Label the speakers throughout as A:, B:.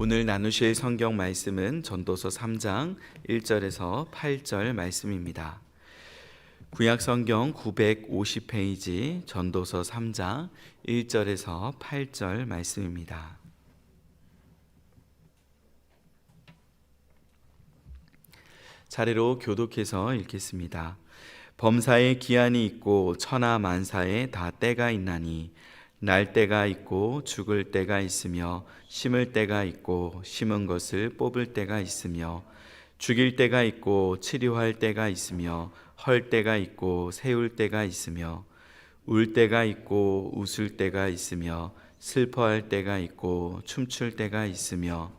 A: 오늘 나누실 성경 말씀은 전도서 3장 1절에서 8절 말씀입니다. 구약 성경 950페이지 전도서 3장 1절에서 8절 말씀입니다. 차례로 교독해서 읽겠습니다. 범사에 기한이 있고 천하 만사에 다 때가 있나니 날 때가 있고 죽을 때가 있으며 심을 때가 있고 심은 것을 뽑을 때가 있으며 죽일 때가 있고 치료할 때가 있으며 헐 때가 있고 세울 때가 있으며 울 때가 있고 웃을 때가 있으며 슬퍼할 때가 있고 춤출 때가 있으며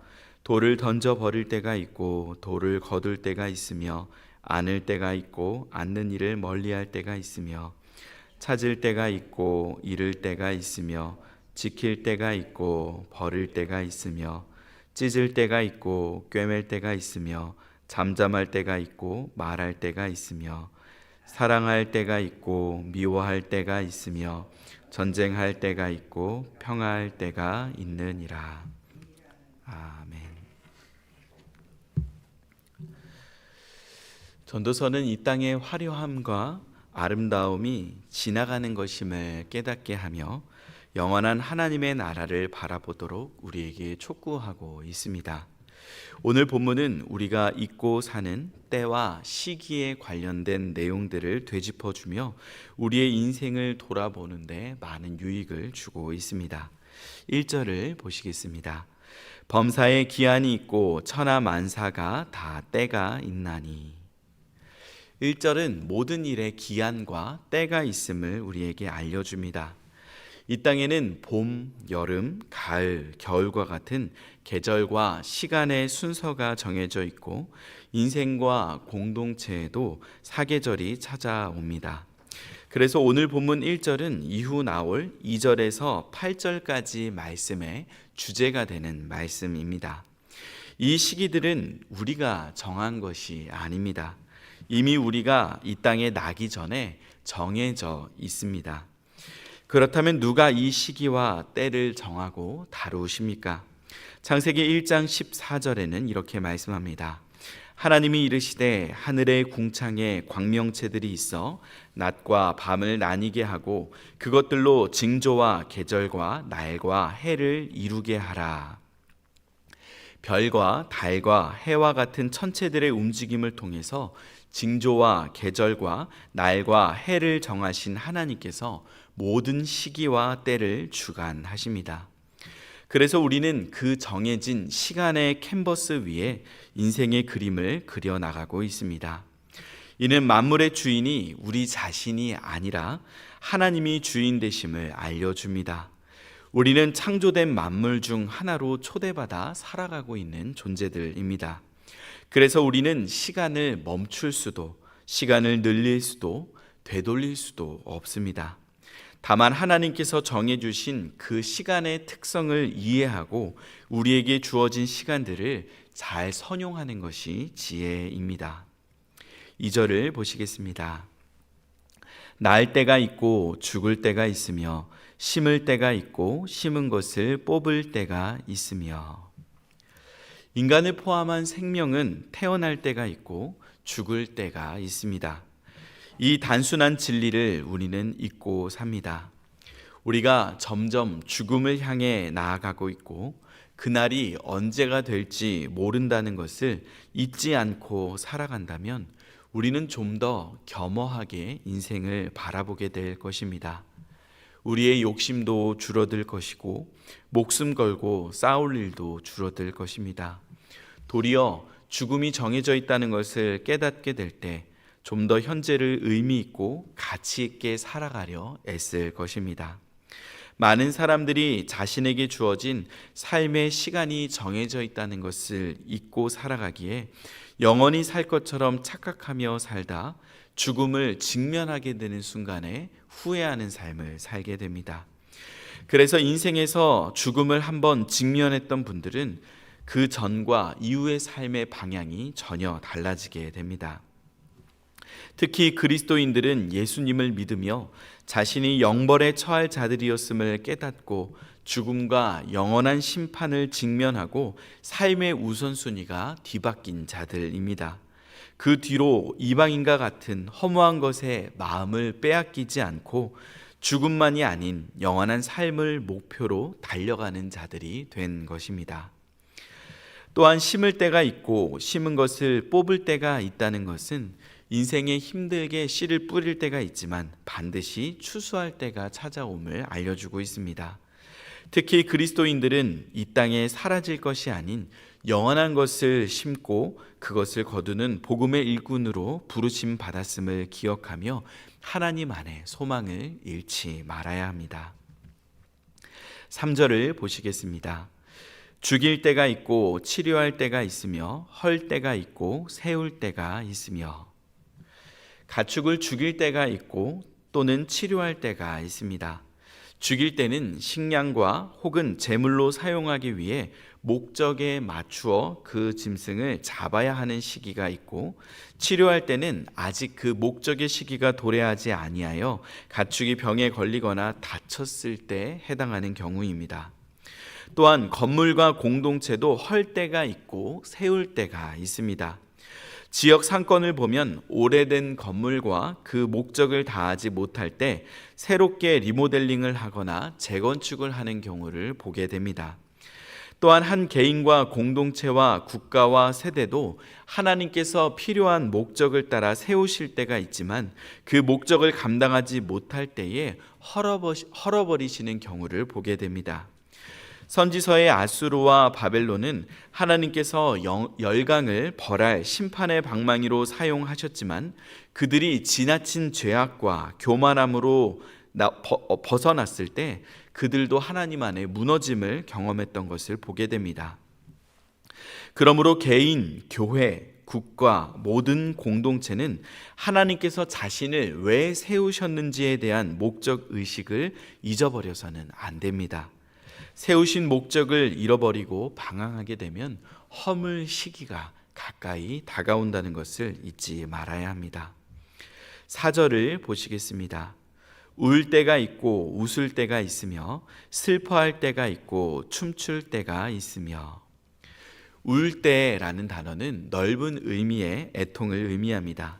A: 돌을 던져 버릴 때가 있고 돌을 거둘 때가 있으며 안을 때가 있고 앉는 일을 멀리할 때가 있으며 찾을 때가 있고 잃을 때가 있으며 지킬 때가 있고 버릴 때가 있으며 찢을 때가 있고 꿰맬 때가 있으며 잠잠할 때가 있고 말할 때가 있으며 사랑할 때가 있고 미워할 때가 있으며 전쟁할 때가 있고 평화할 때가 있느니라. 아멘. 전도서는 이 땅의 화려함과 아름다움이 지나가는 것임을 깨닫게 하며 영원한 하나님의 나라를 바라보도록 우리에게 촉구하고 있습니다. 오늘 본문은 우리가 잊고 사는 때와 시기에 관련된 내용들을 되짚어 주며 우리의 인생을 돌아보는데 많은 유익을 주고 있습니다. 1절을 보시겠습니다. 범사에 기한이 있고 천하 만사가 다 때가 있나니 1절은 모든 일에 기한과 때가 있음을 우리에게 알려줍니다. 이 땅에는 봄, 여름, 가을, 겨울과 같은 계절과 시간의 순서가 정해져 있고 인생과 공동체에도 사계절이 찾아옵니다. 그래서 오늘 본문 1절은 이후 나올 2절에서 8절까지 말씀의 주제가 되는 말씀입니다. 이 시기들은 우리가 정한 것이 아닙니다. 이미 우리가 이 땅에 나기 전에 정해져 있습니다. 그렇다면 누가 이 시기와 때를 정하고 다루십니까? 창세기 1장 14절에는 이렇게 말씀합니다. 하나님이 이르시되 하늘의 궁창에 광명체들이 있어 낮과 밤을 나뉘게 하고 그것들로 징조와 계절과 날과 해를 이루게 하라. 별과 달과 해와 같은 천체들의 움직임을 통해서 징조와 계절과 날과 해를 정하신 하나님께서 모든 시기와 때를 주관하십니다. 그래서 우리는 그 정해진 시간의 캔버스 위에 인생의 그림을 그려 나가고 있습니다. 이는 만물의 주인이 우리 자신이 아니라 하나님이 주인 되심을 알려줍니다. 우리는 창조된 만물 중 하나로 초대받아 살아가고 있는 존재들입니다. 그래서 우리는 시간을 멈출 수도, 시간을 늘릴 수도, 되돌릴 수도 없습니다. 다만 하나님께서 정해주신 그 시간의 특성을 이해하고 우리에게 주어진 시간들을 잘 선용하는 것이 지혜입니다. 2절을 보시겠습니다. 날 때가 있고 죽을 때가 있으며 심을 때가 있고 심은 것을 뽑을 때가 있으며 인간을 포함한 생명은 태어날 때가 있고 죽을 때가 있습니다. 이 단순한 진리를 우리는 잊고 삽니다. 우리가 점점 죽음을 향해 나아가고 있고 그날이 언제가 될지 모른다는 것을 잊지 않고 살아간다면 우리는 좀 더 겸허하게 인생을 바라보게 될 것입니다. 우리의 욕심도 줄어들 것이고 목숨 걸고 싸울 일도 줄어들 것입니다. 도리어 죽음이 정해져 있다는 것을 깨닫게 될 때 좀 더 현재를 의미 있고 가치 있게 살아가려 애쓸 것입니다. 많은 사람들이 자신에게 주어진 삶의 시간이 정해져 있다는 것을 잊고 살아가기에 영원히 살 것처럼 착각하며 살다 죽음을 직면하게 되는 순간에 후회하는 삶을 살게 됩니다. 그래서 인생에서 죽음을 한번 직면했던 분들은 그 전과 이후의 삶의 방향이 전혀 달라지게 됩니다. 특히 그리스도인들은 예수님을 믿으며 자신이 영벌에 처할 자들이었음을 깨닫고 죽음과 영원한 심판을 직면하고 삶의 우선순위가 뒤바뀐 자들입니다. 그 뒤로 이방인과 같은 허무한 것에 마음을 빼앗기지 않고 죽음만이 아닌 영원한 삶을 목표로 달려가는 자들이 된 것입니다. 또한 심을 때가 있고 심은 것을 뽑을 때가 있다는 것은 인생에 힘들게 씨를 뿌릴 때가 있지만 반드시 추수할 때가 찾아옴을 알려주고 있습니다. 특히 그리스도인들은 이 땅에 사라질 것이 아닌 영원한 것을 심고 그것을 거두는 복음의 일꾼으로 부르심 받았음을 기억하며 하나님 안에 소망을 잃지 말아야 합니다. 3절을 보시겠습니다. 죽일 때가 있고 치료할 때가 있으며 헐 때가 있고 세울 때가 있으며 가축을 죽일 때가 있고 또는 치료할 때가 있습니다. 죽일 때는 식량과 혹은 제물로 사용하기 위해 목적에 맞추어 그 짐승을 잡아야 하는 시기가 있고 치료할 때는 아직 그 목적의 시기가 도래하지 아니하여 가축이 병에 걸리거나 다쳤을 때 해당하는 경우입니다. 또한 건물과 공동체도 헐 때가 있고 세울 때가 있습니다. 지역 상권을 보면 오래된 건물과 그 목적을 다하지 못할 때 새롭게 리모델링을 하거나 재건축을 하는 경우를 보게 됩니다. 또한 한 개인과 공동체와 국가와 세대도 하나님께서 필요한 목적을 따라 세우실 때가 있지만 그 목적을 감당하지 못할 때에 헐어버리시는 경우를 보게 됩니다. 선지서의 아수르와 바벨론은 하나님께서 열강을 벌할 심판의 방망이로 사용하셨지만 그들이 지나친 죄악과 교만함으로 어, 벗어났을 때 그들도 하나님 안에 무너짐을 경험했던 것을 보게 됩니다. 그러므로 개인, 교회, 국가, 모든 공동체는 하나님께서 자신을 왜 세우셨는지에 대한 목적 의식을 잊어버려서는 안 됩니다. 세우신 목적을 잃어버리고 방황하게 되면 허물 시기가 가까이 다가온다는 것을 잊지 말아야 합니다. 사절을 보시겠습니다. 울 때가 있고 웃을 때가 있으며 슬퍼할 때가 있고 춤출 때가 있으며 울 때라는 단어는 넓은 의미의 애통을 의미합니다.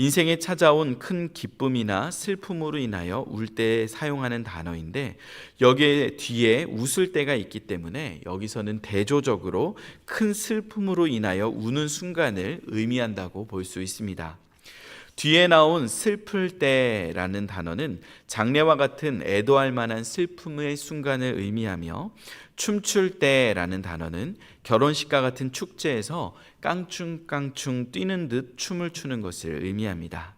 A: 인생에 찾아온 큰 기쁨이나 슬픔으로 인하여 울 때 사용하는 단어인데 여기에 뒤에 웃을 때가 있기 때문에 여기서는 대조적으로 큰 슬픔으로 인하여 우는 순간을 의미한다고 볼 수 있습니다. 뒤에 나온 슬플 때라는 단어는 장례와 같은 애도할 만한 슬픔의 순간을 의미하며 춤출 때라는 단어는 결혼식과 같은 축제에서 깡충깡충 뛰는 듯 춤을 추는 것을 의미합니다.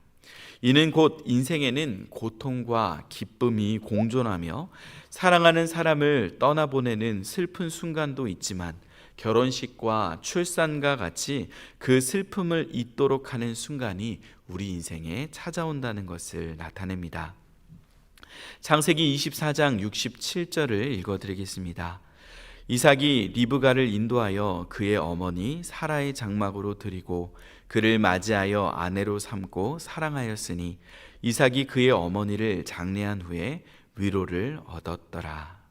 A: 이는 곧 인생에는 고통과 기쁨이 공존하며 사랑하는 사람을 떠나보내는 슬픈 순간도 있지만 결혼식과 출산과 같이 그 슬픔을 잊도록 하는 순간이 우리 인생에 찾아온다는 것을 나타냅니다. 창세기 24장 67절을 읽어 드리겠습니다. 이삭이 리브가를 인도하여 그의 어머니 사라의 장막으로 드리고 그를 맞이하여 아내로 삼고 사랑하였으니 이삭이 그의 어머니를 장례한 후에 위로를 얻었더라.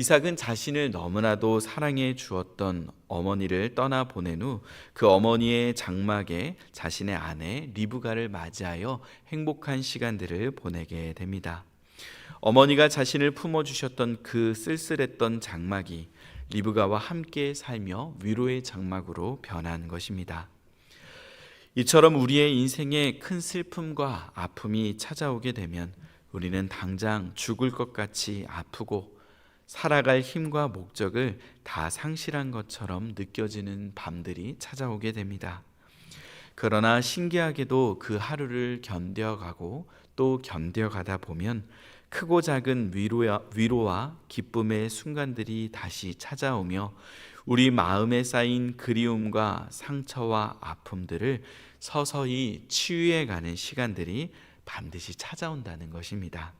A: 이삭은 자신을 너무나도 사랑해 주었던 어머니를 떠나 보낸 후 그 어머니의 장막에 자신의 아내 리브가를 맞이하여 행복한 시간들을 보내게 됩니다. 어머니가 자신을 품어 주셨던 그 쓸쓸했던 장막이 리브가와 함께 살며 위로의 장막으로 변한 것입니다. 이처럼 우리의 인생에 큰 슬픔과 아픔이 찾아오게 되면 우리는 당장 죽을 것 같이 아프고 살아갈 힘과 목적을 다 상실한 것처럼 느껴지는 밤들이 찾아오게 됩니다. 그러나 신기하게도 그 하루를 견뎌가고 또 견뎌가다 보면 크고 작은 위로와, 위로와 기쁨의 순간들이 다시 찾아오며 우리 마음에 쌓인 그리움과 상처와 아픔들을 서서히 치유해 가는 시간들이 반드시 찾아온다는 것입니다.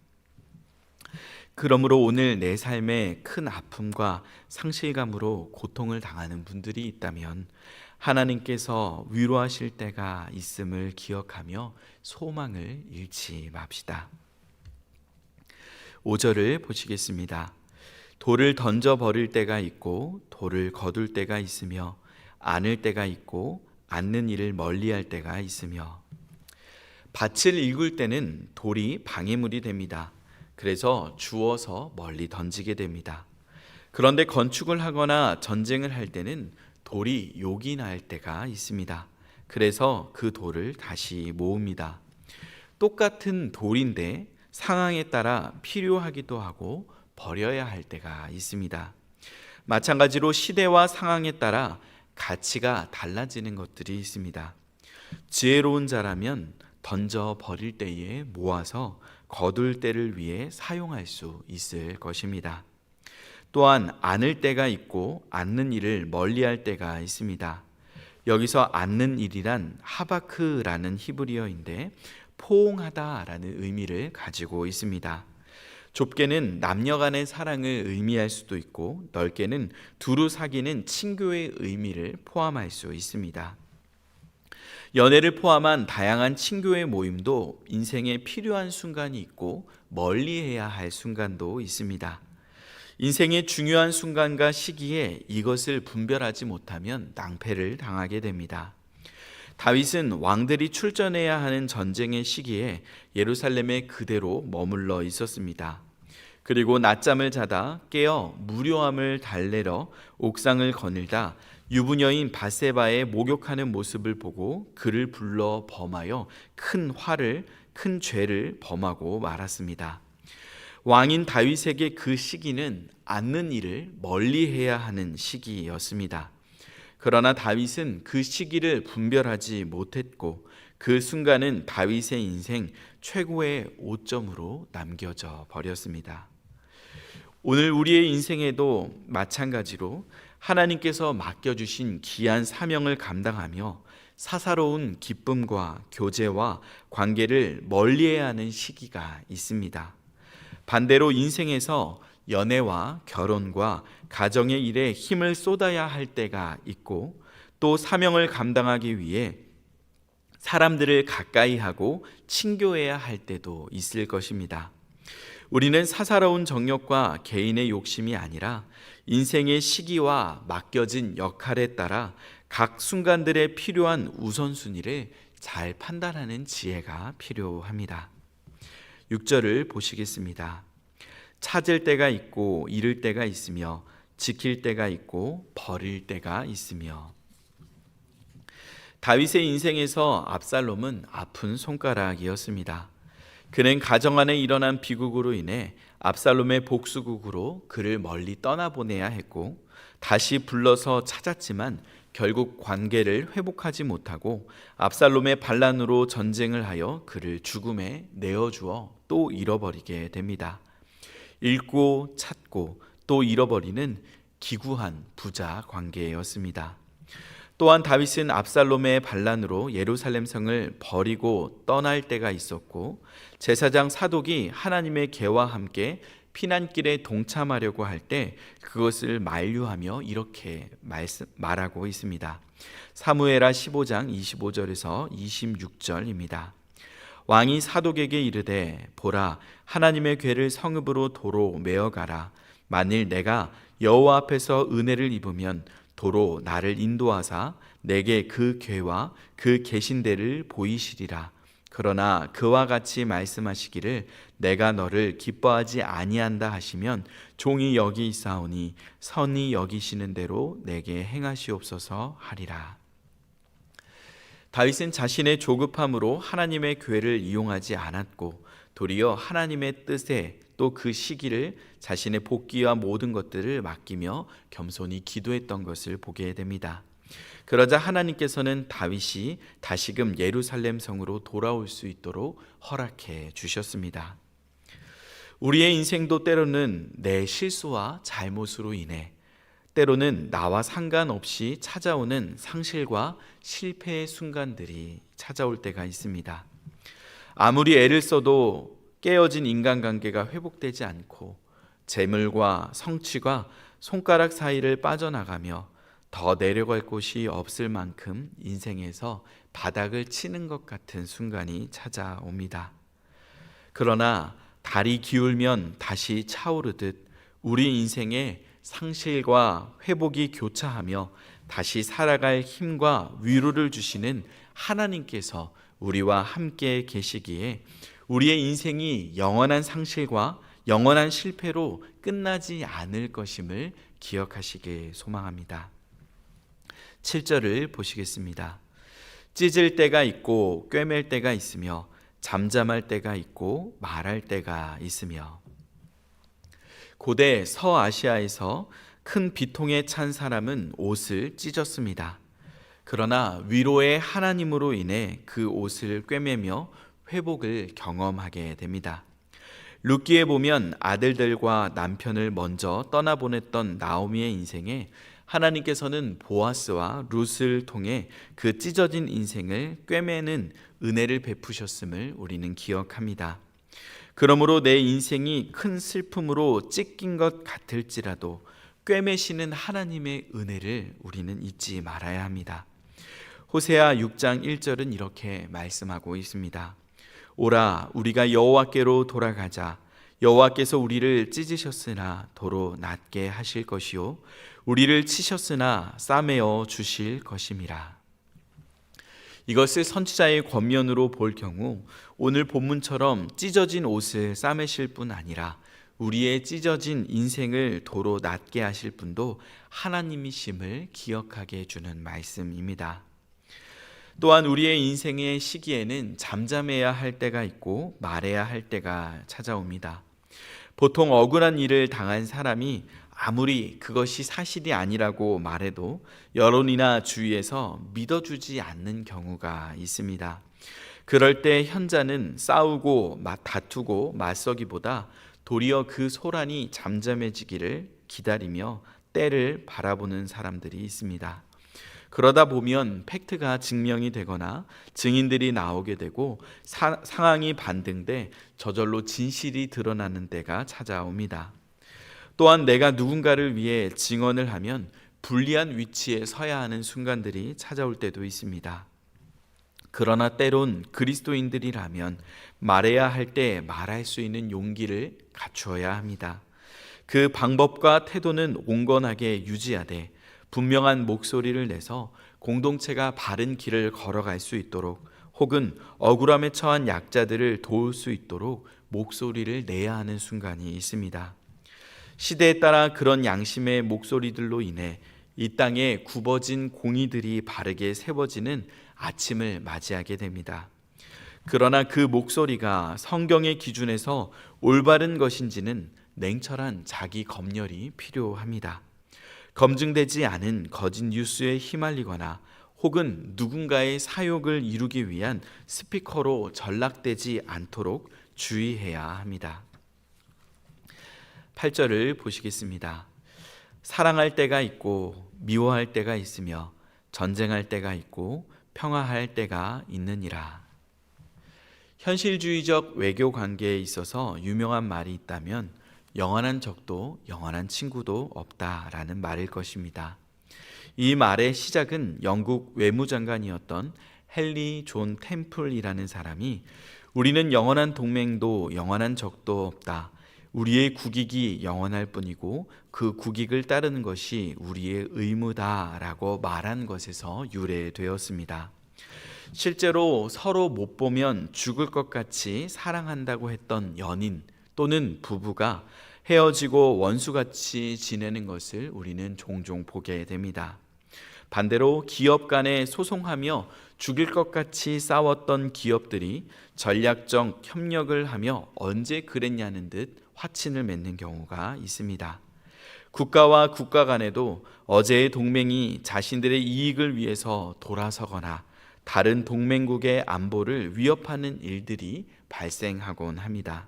A: 그러므로 오늘 내 삶에 큰 아픔과 상실감으로 고통을 당하는 분들이 있다면 하나님께서 위로하실 때가 있음을 기억하며 소망을 잃지 맙시다. 5절을 보시겠습니다. 돌을 던져 버릴 때가 있고 돌을 거둘 때가 있으며 안을 때가 있고 앉는 일을 멀리할 때가 있으며 밭을 일굴 때는 돌이 방해물이 됩니다. 그래서 주워서 멀리 던지게 됩니다. 그런데 건축을 하거나 전쟁을 할 때는 돌이 욕이 날 때가 있습니다. 그래서 그 돌을 다시 모읍니다. 똑같은 돌인데 상황에 따라 필요하기도 하고 버려야 할 때가 있습니다. 마찬가지로 시대와 상황에 따라 가치가 달라지는 것들이 있습니다. 지혜로운 자라면 던져 버릴 때에 모아서 거둘 때를 위해 사용할 수 있을 것입니다. 또한 안을 때가 있고 앉는 일을 멀리할 때가 있습니다. 여기서 앉는 일이란 하바크라는 히브리어인데 포옹하다라는 의미를 가지고 있습니다. 좁게는 남녀 간의 사랑을 의미할 수도 있고 넓게는 두루 사귀는 친교의 의미를 포함할 수 있습니다. 연애를 포함한 다양한 친교의 모임도 인생에 필요한 순간이 있고 멀리해야 할 순간도 있습니다. 인생의 중요한 순간과 시기에 이것을 분별하지 못하면 낭패를 당하게 됩니다. 다윗은 왕들이 출전해야 하는 전쟁의 시기에 예루살렘에 그대로 머물러 있었습니다. 그리고 낮잠을 자다 깨어 무료함을 달래러 옥상을 거닐다 유부녀인 바세바의 목욕하는 모습을 보고 그를 불러 범하여 큰 화를 큰 죄를 범하고 말았습니다. 왕인 다윗에게 그 시기는 앉는 일을 멀리해야 하는 시기였습니다. 그러나 다윗은 그 시기를 분별하지 못했고 그 순간은 다윗의 인생 최고의 오점으로 남겨져 버렸습니다. 오늘 우리의 인생에도 마찬가지로 하나님께서 맡겨주신 귀한 사명을 감당하며 사사로운 기쁨과 교제와 관계를 멀리해야 하는 시기가 있습니다. 반대로 인생에서 연애와 결혼과 가정의 일에 힘을 쏟아야 할 때가 있고 또 사명을 감당하기 위해 사람들을 가까이 하고 친교해야 할 때도 있을 것입니다. 우리는 사사로운 정욕과 개인의 욕심이 아니라 인생의 시기와 맡겨진 역할에 따라 각 순간들에 필요한 우선순위를 잘 판단하는 지혜가 필요합니다. 6절을 보시겠습니다. 찾을 때가 있고 잃을 때가 있으며 지킬 때가 있고 버릴 때가 있으며 다윗의 인생에서 압살롬은 아픈 손가락이었습니다. 그는 가정 안에 일어난 비극으로 인해 압살롬의 복수국으로 그를 멀리 떠나보내야 했고 다시 불러서 찾았지만 결국 관계를 회복하지 못하고 압살롬의 반란으로 전쟁을 하여 그를 죽음에 내어주어 또 잃어버리게 됩니다. 잃고 찾고 또 잃어버리는 기구한 부자 관계였습니다. 또한 다윗은 압살롬의 반란으로 예루살렘 성을 버리고 떠날 때가 있었고 제사장 사독이 하나님의 개와 함께 피난길에 동참하려고 할 때 그것을 만류하며 이렇게 말씀, 말하고 있습니다. 사무에라 15장 25절에서 26절입니다. 왕이 사독에게 이르되 보라 하나님의 괴를 성읍으로 도로 메어 가라 만일 내가 여호와 앞에서 은혜를 입으면 도로 나를 인도하사 내게 그 괴와 그 계신대를 보이시리라. 그러나 그와 같이 말씀하시기를 내가 너를 기뻐하지 아니한다 하시면 종이 여기 있사오니 선이 여기시는 대로 내게 행하시옵소서 하리라. 다윗은 자신의 조급함으로 하나님의 괴를 이용하지 않았고 도리어 하나님의 뜻에 또 그 시기를 자신의 복귀와 모든 것들을 맡기며 겸손히 기도했던 것을 보게 됩니다. 그러자 하나님께서는 다윗이 다시금 예루살렘 성으로 돌아올 수 있도록 허락해 주셨습니다. 우리의 인생도 때로는 내 실수와 잘못으로 인해 때로는 나와 상관없이 찾아오는 상실과 실패의 순간들이 찾아올 때가 있습니다. 아무리 애를 써도 깨어진 인간관계가 회복되지 않고 재물과 성취가 손가락 사이를 빠져나가며 더 내려갈 곳이 없을 만큼 인생에서 바닥을 치는 것 같은 순간이 찾아옵니다. 그러나 달이 기울면 다시 차오르듯 우리 인생의 상실과 회복이 교차하며 다시 살아갈 힘과 위로를 주시는 하나님께서 우리와 함께 계시기에 우리의 인생이 영원한 상실과 영원한 실패로 끝나지 않을 것임을 기억하시길 소망합니다. 7절을 보시겠습니다. 찢을 때가 있고 꿰맬 때가 있으며 잠잠할 때가 있고 말할 때가 있으며 고대 서아시아에서 큰 비통에 찬 사람은 옷을 찢었습니다. 그러나 위로의 하나님으로 인해 그 옷을 꿰매며 회복을 경험하게 됩니다. 룻기에 보면 아들들과 남편을 먼저 떠나보냈던 나오미의 인생에 하나님께서는 보아스와 룻을 통해 그 찢어진 인생을 꿰매는 은혜를 베푸셨음을 우리는 기억합니다. 그러므로 내 인생이 큰 슬픔으로 찢긴 것 같을지라도 꿰매시는 하나님의 은혜를 우리는 잊지 말아야 합니다. 호세아 6장 1절은 이렇게 말씀하고 있습니다. 오라 우리가 여호와께로 돌아가자 여호와께서 우리를 찢으셨으나 도로 낫게 하실 것이요 우리를 치셨으나 싸매어 주실 것임이라. 이것을 선지자의 권면으로 볼 경우 오늘 본문처럼 찢어진 옷을 싸매실 뿐 아니라 우리의 찢어진 인생을 도로 낫게 하실 분도 하나님이심을 기억하게 해주는 말씀입니다. 또한 우리의 인생의 시기에는 잠잠해야 할 때가 있고 말해야 할 때가 찾아옵니다. 보통 억울한 일을 당한 사람이 아무리 그것이 사실이 아니라고 말해도 여론이나 주위에서 믿어주지 않는 경우가 있습니다. 그럴 때 현자는 싸우고 다투고 맞서기보다 도리어 그 소란이 잠잠해지기를 기다리며 때를 바라보는 사람들이 있습니다. 그러다 보면 팩트가 증명이 되거나 증인들이 나오게 되고 사, 상황이 반등돼 저절로 진실이 드러나는 때가 찾아옵니다. 또한 내가 누군가를 위해 증언을 하면 불리한 위치에 서야 하는 순간들이 찾아올 때도 있습니다. 그러나 때론 그리스도인들이라면 말해야 할 때 말할 수 있는 용기를 갖추어야 합니다. 그 방법과 태도는 온건하게 유지하되 분명한 목소리를 내서 공동체가 바른 길을 걸어갈 수 있도록 혹은 억울함에 처한 약자들을 도울 수 있도록 목소리를 내야 하는 순간이 있습니다. 시대에 따라 그런 양심의 목소리들로 인해 이 땅에 굽어진 공의들이 바르게 세워지는 아침을 맞이하게 됩니다. 그러나 그 목소리가 성경의 기준에서 올바른 것인지는 냉철한 자기 검열이 필요합니다. 검증되지 않은 거짓 뉴스에 휘말리거나 혹은 누군가의 사욕을 이루기 위한 스피커로 전락되지 않도록 주의해야 합니다. 8절을 보시겠습니다. 사랑할 때가 있고 미워할 때가 있으며 전쟁할 때가 있고 평화할 때가 있느니라. 현실주의적 외교 관계에 있어서 유명한 말이 있다면 영원한 적도 영원한 친구도 없다라는 말일 것입니다. 이 말의 시작은 영국 외무장관이었던 헨리 존 템플이라는 사람이 우리는 영원한 동맹도 영원한 적도 없다. 우리의 국익이 영원할 뿐이고 그 국익을 따르는 것이 우리의 의무다라고 말한 것에서 유래되었습니다. 실제로 서로 못 보면 죽을 것 같이 사랑한다고 했던 연인 또는 부부가 헤어지고 원수같이 지내는 것을 우리는 종종 보게 됩니다. 반대로 기업 간에 소송하며 죽일 것 같이 싸웠던 기업들이 전략적 협력을 하며 언제 그랬냐는 듯 화친을 맺는 경우가 있습니다. 국가와 국가 간에도 어제의 동맹이 자신들의 이익을 위해서 돌아서거나 다른 동맹국의 안보를 위협하는 일들이 발생하곤 합니다.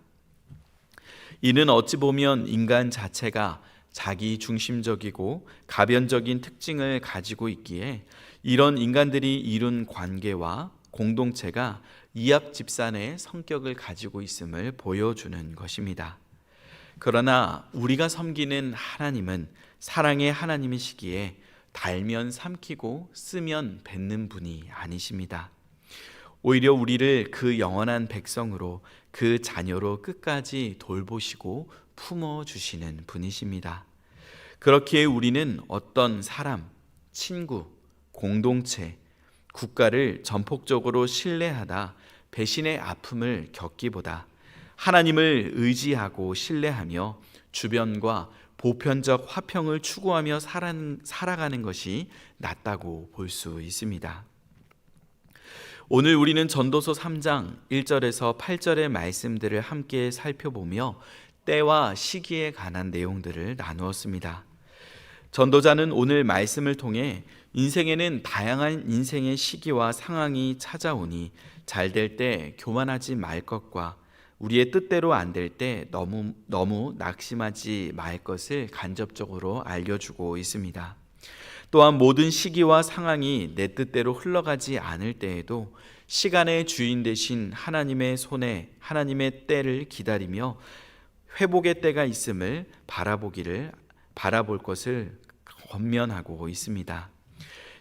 A: 이는 어찌 보면 인간 자체가 자기 중심적이고 가변적인 특징을 가지고 있기에 이런 인간들이 이룬 관계와 공동체가 이합 집산의 성격을 가지고 있음을 보여주는 것입니다. 그러나 우리가 섬기는 하나님은 사랑의 하나님이시기에 달면 삼키고 쓰면 뱉는 분이 아니십니다. 오히려 우리를 그 영원한 백성으로 그 자녀로 끝까지 돌보시고 품어 주시는 분이십니다. 그렇기에 우리는 어떤 사람, 친구, 공동체, 국가를 전폭적으로 신뢰하다 배신의 아픔을 겪기보다 하나님을 의지하고 신뢰하며 주변과 보편적 화평을 추구하며 살아가는 것이 낫다고 볼 수 있습니다. 오늘 우리는 전도서 3장 1절에서 8절의 말씀들을 함께 살펴보며 때와 시기에 관한 내용들을 나누었습니다. 전도자는 오늘 말씀을 통해 인생에는 다양한 인생의 시기와 상황이 찾아오니 잘 될 때 교만하지 말 것과 우리의 뜻대로 안 될 때 너무 너무 낙심하지 말 것을 간접적으로 알려주고 있습니다. 또한 모든 시기와 상황이 내 뜻대로 흘러가지 않을 때에도 시간의 주인 되신 하나님의 손에 하나님의 때를 기다리며 회복의 때가 있음을 바라보기를 바라볼 것을 권면하고 있습니다.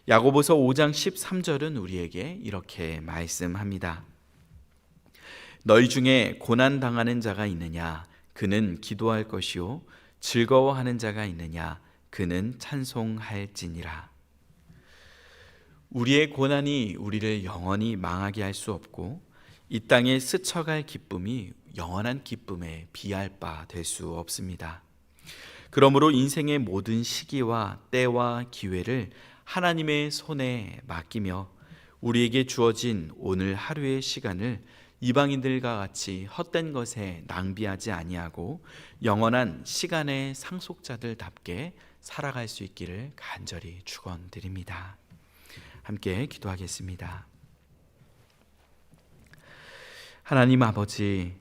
A: 야고보서 5장 13절은 우리에게 이렇게 말씀합니다. 너희 중에 고난 당하는 자가 있느냐 그는 기도할 것이요 즐거워하는 자가 있느냐 그는 찬송할지니라. 우리의 고난이 우리를 영원히 망하게 할 수 없고 이 땅에 스쳐갈 기쁨이 영원한 기쁨에 비할 바 될 수 없습니다. 그러므로 인생의 모든 시기와 때와 기회를 하나님의 손에 맡기며 우리에게 주어진 오늘 하루의 시간을 이방인들과 같이 헛된 것에 낭비하지 아니하고 영원한 시간의 상속자들답게 살아갈 수 있기를 간절히 축원드립니다. 함께 기도하겠습니다. 하나님 아버지,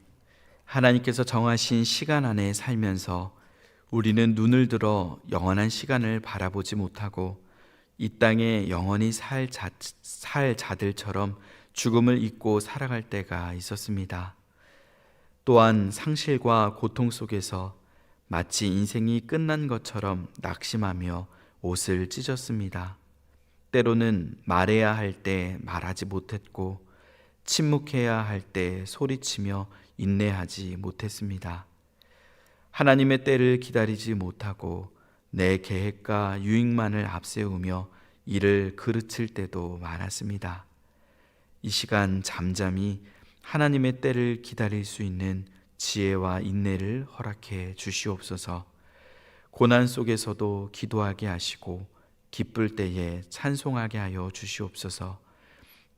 A: 하나님께서 정하신 시간 안에 살면서 우리는 눈을 들어 영원한 시간을 바라보지 못하고 이 땅에 영원히 살, 자, 살 자들처럼 죽음을 잊고 살아갈 때가 있었습니다. 또한 상실과 고통 속에서 마치 인생이 끝난 것처럼 낙심하며 옷을 찢었습니다. 때로는 말해야 할 때 말하지 못했고 침묵해야 할 때 소리치며 인내하지 못했습니다. 하나님의 때를 기다리지 못하고 내 계획과 유익만을 앞세우며 이를 그르칠 때도 많았습니다. 이 시간 잠잠히 하나님의 때를 기다릴 수 있는 지혜와 인내를 허락해 주시옵소서. 고난 속에서도 기도하게 하시고 기쁠 때에 찬송하게 하여 주시옵소서.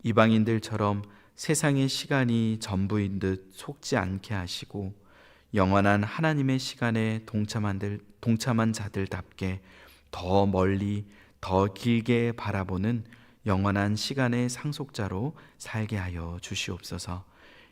A: 이방인들처럼 세상의 시간이 전부인 듯 속지 않게 하시고 영원한 하나님의 시간에 동참한, 동참한 자들답게 더 멀리 더 길게 바라보는 영원한 시간의 상속자로 살게 하여 주시옵소서.